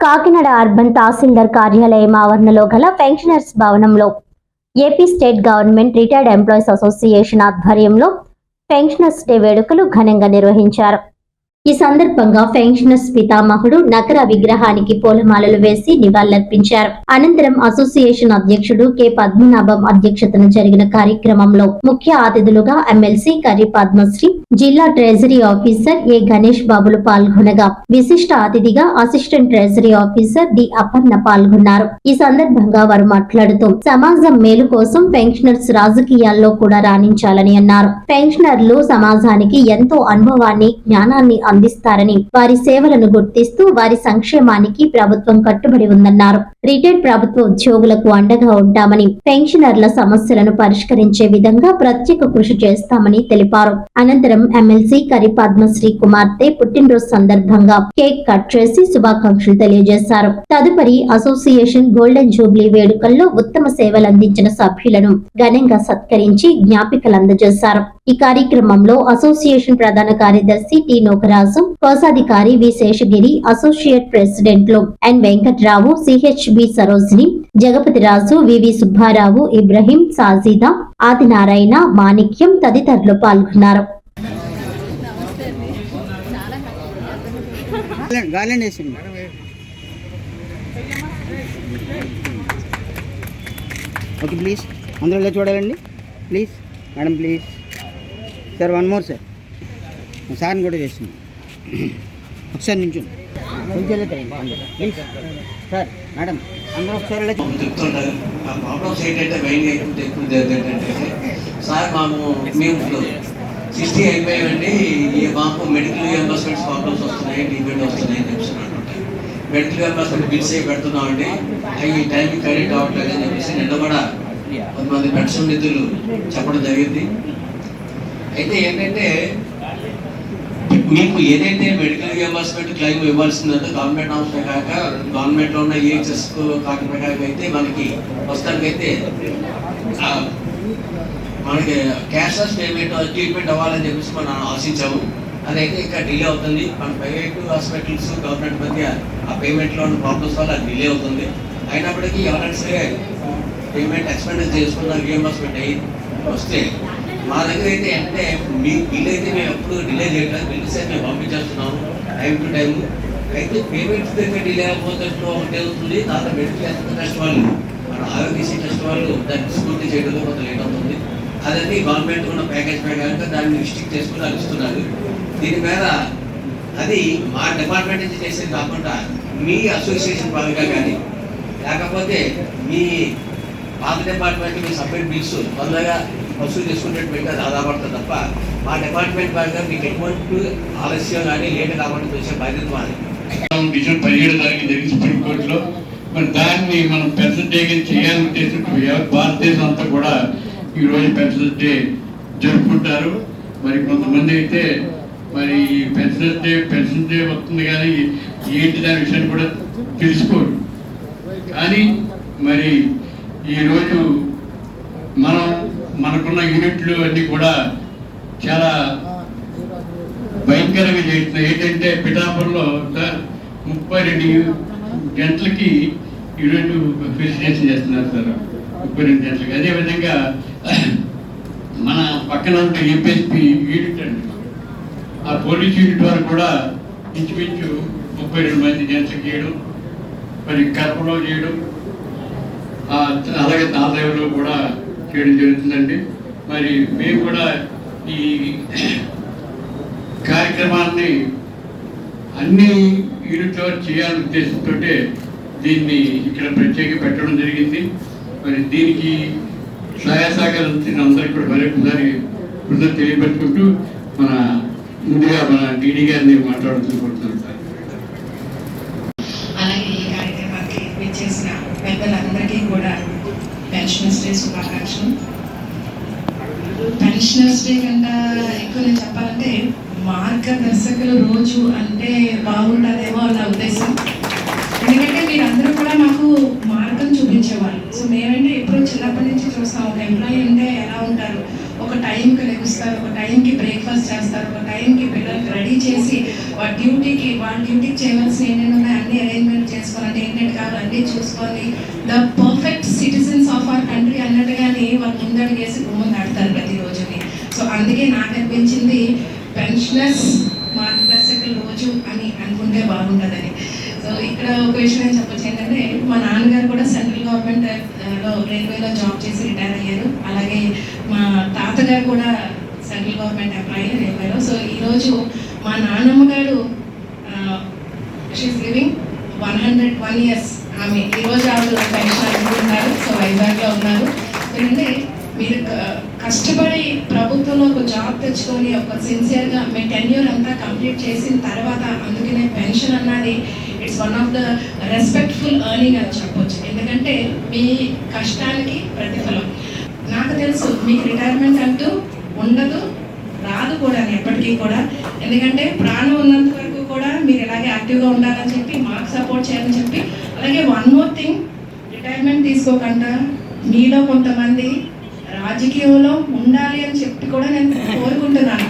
Kakinada urban తహసీల్దార్ కార్యాలయం ఆవరణలో గల పెన్షనర్స్ భవనంలో AP state government retired employees association ఆధ్వర్యంలో పెన్షనర్స్ డే వేడుకలు ఘనంగా నిర్వహించారు. ఈ సందర్భంగా పెన్షనర్స్ పితామహుడు నగర విగ్రహానికి పూలమాలలు వేసి నివాళులర్పించారు. అనంతరం అసోసియేషన్ అధ్యక్షుడు కె. పద్మనాభం అధ్యక్షతన జరిగిన కార్యక్రమంలో ముఖ్య అతిథులుగా ఎమ్మెల్సీ కర్రీ పద్మశ్రీ జిల్లా ట్రెజరీ ఆఫీసర్ ఏ. గణేష్ బాబులు పాల్గొనగా విశిష్ట అతిథిగా assistant treasury officer D. Aparna పాల్గొన్నారు. ఈ సందర్భంగా వారు మాట్లాడుతూ సమాజం మేలు కోసం పెన్షనర్స్ రాజకీయాల్లో కూడా రాణించాలని అన్నారు. పెన్షనర్లు సమాజానికి ఎంతో అనుభవాన్ని జ్ఞానాన్ని అందిస్తారని వారి సేవలను గుర్తిస్తూ వారి సంక్షేమానికి ప్రభుత్వం కట్టుబడి ఉందన్నారు. రిటైర్డ్ ప్రభుత్వ ఉద్యోగులకు అండగా ఉంటామని పెన్షనర్ల సమస్యలను పరిష్కరించే విధంగా ప్రత్యేక కృషి చేస్తామని తెలిపారు. అనంతరం ఎమ్మెల్సీ కరి పద్మశ్రీ కుమార్తె పుట్టినరోజు సందర్భంగా కేక్ కట్ చేసి శుభాకాంక్షలు తెలియజేశారు. తదుపరి అసోసియేషన్ గోల్డెన్ జూబ్లీ వేడుకల్లో ఉత్తమ సేవలందించిన సభ్యులను ఘనంగా సత్కరించి జ్ఞాపికలు అందజేశారు ఈ కార్యక్రమంలో అసోసియేషన్ ప్రధాన కార్యదర్శి టి నోకరాజు కోశాధికారి వి శేషగిరి అసోసియేట్ ప్రెసిడెంట్లు ఎన్ వెంకట్రావు సిహెచ్బి సరోజిని జగపతి రాజు వివి సుబ్బారావు ఇబ్రహీం సాజీదా ఆదినారాయణ మాణిక్యం తదితరులు పాల్గొన్నారు. Okay please. అందరూ చూడాలండి. Please. Madam please. Sir one more sir sir కూడా చేసింది ఒకసారి నించోండి కొంచెం సార్ మేడం అందరూ ఒకసారి చెప్తుంటారు ప్రాబ్లమ్స్ ఏంటంటే ఏంటంటే సార్ మాకు మేము సిక్స్టీ అయిపోయామండి మాకు మెడికల్ రియంబర్స్మెంట్స్ ప్రాబ్లమ్స్ వస్తున్నాయి ట్రీట్మెంట్ వస్తున్నాయి అని చెప్పి మెడికల్ రియంబర్స్మెంట్ బిల్స్ అయి పెడుతున్నామండి అవి టైంకి క్రెడిట్ అవ్వట్లేదు అని చెప్పేసి నిన్న కూడా కొంతమంది పెన్షన్ నిధులు చెప్పడం జరిగింది. అయితే ఏంటంటే మీకు ఏదైతే మెడికల్ రియంబర్స్మెంట్ క్లెయిమ్ ఇవ్వాల్సిందో గవర్నమెంట్ హౌస్ కాక గవర్నమెంట్లో ఉన్న ఏహెచ్ఎస్ కాక ప్రకారం అయితే మనకి ప్రస్తుతానికైతే మనకి క్యాష్లెస్ పేమెంట్ ట్రీట్మెంట్ అవ్వాలని చెప్పేసి మనం ఆశించాము. అదైతే ఇంకా డిలే అవుతుంది. మన ప్రైవేట్ హాస్పిటల్స్ గవర్నమెంట్ మధ్య ఆ పేమెంట్లో ఉన్న ప్రాబ్లమ్స్ వల్ల డిలే అవుతుంది. అయినప్పటికీ ఎవరైనా సరే పేమెంట్ ఎక్స్పెండ్ చేసుకున్న రియంబర్స్మెంట్ అయ్యి వస్తే మా దగ్గర అయితే అంటే మీ బిల్ అయితే మేము ఎప్పుడు డిలే చేయట్లేదు. బిల్స్ సార్ మేము పంపించేస్తున్నాము. టైం టు టైం అయితే పేమెంట్స్ దగ్గర డిలే అయిపోతే ఒకటి అవుతుంది దాంట్లో మెడికల్ టెస్ట్ వాళ్ళు మన ఆరోగ్యశ్రీ టెస్ట్ వాళ్ళు దాన్ని స్ఫూర్తి చేయడంలో కొంత లేట్ అవుతుంది. అదన్నీ గవర్నమెంట్ ఉన్న ప్యాకేజ్ ప్రకారంగా దాన్ని రిస్ట్రిక్ట్ చేసుకుని వాళ్ళు ఇస్తున్నారు. దీని మీద అది మా డిపార్ట్మెంట్ నుంచి చేసేది కాకుండా మీ అసోసియేషన్ పరంగా కానీ లేకపోతే మీ పాత డిపార్ట్మెంట్ మీ సపరేట్ బిల్స్ తొందరగా వసూలు చేసుకునేట్టు పెట్టి అది తప్ప మా డిపార్ట్మెంట్ పరంగా మీకు ఎటువంటి ఆలస్యం కానీ లేట్ కాబట్టి వచ్చే బాధ్యత మాది. డిసెంబర్ పదిహేడు తారీఖు జరిగింది సుప్రీంకోర్టులో మరి దాన్ని మనం పెన్షన్ డే చేయాలంటే చేయాలని భారతదేశం అంతా కూడా ఈరోజు రోజు పెన్షన్ డే జరుపుకుంటారు. మరి కొంతమంది అయితే మరి ఈ పెన్షన్ డే పెన్షన్ డే వస్తుంది కానీ ఏంటి దాని విషయాన్ని కూడా తెలుసుకోరు. కానీ మరి ఈరోజు మనం మనకున్న యూనిట్లు అన్నీ కూడా చాలా భయంకరంగా చేస్తున్నాయి. ఏంటంటే పిఠాపురంలో సార్ ముప్పై రెండు గంటలకి యూనిట్ ఫెసిలిటేషన్ చేస్తున్నారు సార్. ముప్పై రెండు గంటలకి. అదేవిధంగా మన పక్కన ఉన్న ఎంపీఎస్పీ యూనిట్ అండి. ఆ పోలీస్ యూనిట్ వారు కూడా ఇంచుమించు ముప్పై రెండు మంది గంటలకు చేయడం మరి కడపలో చేయడం అలాగే తాతయ్యలో కూడా చేయడం జరుగుతుందండి. మరి మేము కూడా ఈ కార్యక్రమాన్ని అన్ని యూనిట్లో చేయాలని చేయాలనే ఉద్దేశంతో దీన్ని ఇక్కడ ప్రత్యేక పెట్టడం జరిగింది. మరి దీనికి సహాయ సహకారం అందరికీ కూడా మరొకసారి కృతజ్ఞత తెలియపెట్టుకుంటూ మన ముందుగా మన డీడీ గారిని మాట్లాడుతూ సార్ అలాగే ఈ కార్యక్రమానికి విచ్చేసిన పెద్దలందరికీ కూడా పెన్షనర్స్ డే శుభాకాంక్షలు పెన్షనర్స్ డే కన్నా ఎక్కువ నేను చెప్పాలంటే మార్గదర్శకుల రోజు అంటే బాగుంటుందేమో నా ఉద్దేశం. ఎందుకంటే మీరందరూ కూడా మాకు మార్గం చూపించేవాళ్ళు. సో మేమంటే ఎప్పుడూ చిన్నప్పటి నుంచి చూస్తాం. ఒక ఎంప్లాయీ అంటే ఎలా ఉంటారు? ఒక టైంకి లెగుస్తారు ఒక టైంకి బ్రేక్ఫాస్ట్ చేస్తారు ఒక టైంకి పిల్లలకి రెడీ చేసి వాళ్ళ డ్యూటీకి వాళ్ళ డ్యూటీకి చేయవలసిన ఏమేమి ఉన్నాయి అన్ని అరేంజ్మెంట్ చేసుకొని కావాలి అన్నీ చూసుకోవాలి. The perfect citizens of our country అన్నట్టుగానే వాళ్ళు ముందడుగేసి గుమ్మం దాడతారు ప్రతిరోజుని. సో అందుకే నాకు అనిపించింది పెన్షనర్స్ మార్గదర్శకుల రోజు అని అనుకుంటే బాగుంటుందని. సో ఇక్కడ ఒక విషయం నేను చెప్పొచ్చు ఏంటంటే మా నాన్నగారు కూడా సెంట్రల్ గవర్నమెంట్లో రైల్వేలో జాబ్ చేసి రిటైర్ అయ్యారు. అలాగే మా తాతగారు కూడా సెంట్రల్ గవర్నమెంట్ ఎంప్లాయీ రైల్వేలో. సో ఈరోజు మా నాన్నమ్మ గారు she's living one hundred one years ఆమె ఈరోజు ఆవిడ పెన్షన్ ఉన్నారు. సో వైజాగ్లో ఉన్నారు. ఎందుకంటే మీరు కష్టపడి ప్రభుత్వంలో ఒక జాబ్ తెచ్చుకొని ఒక సిన్సియర్గా మీ టెన్యూర్ అంతా కంప్లీట్ చేసిన తర్వాత అందుకనే పెన్షన్ అన్నది it's one of the respectful earning అని చెప్పొచ్చు. ఎందుకంటే మీ కష్టానికి ప్రతిఫలం. నాకు తెలుసు మీకు రిటైర్మెంట్ అంటూ ఉండదు రాదు కూడా ఎప్పటికీ కూడా. ఎందుకంటే ప్రాణం ఉన్నంత వరకు కూడా మీరు ఇలాగే యాక్టివ్గా ఉండాలని చెప్పి మాకు సపోర్ట్ చేయాలని చెప్పి అలాగే వన్ మోర్ థింగ్ రిటైర్మెంట్ తీసుకోకుండా మీలో కొంతమంది రాజకీయంలో ఉండాలి అని చెప్పి కూడా నేను కోరుకుంటున్నాను.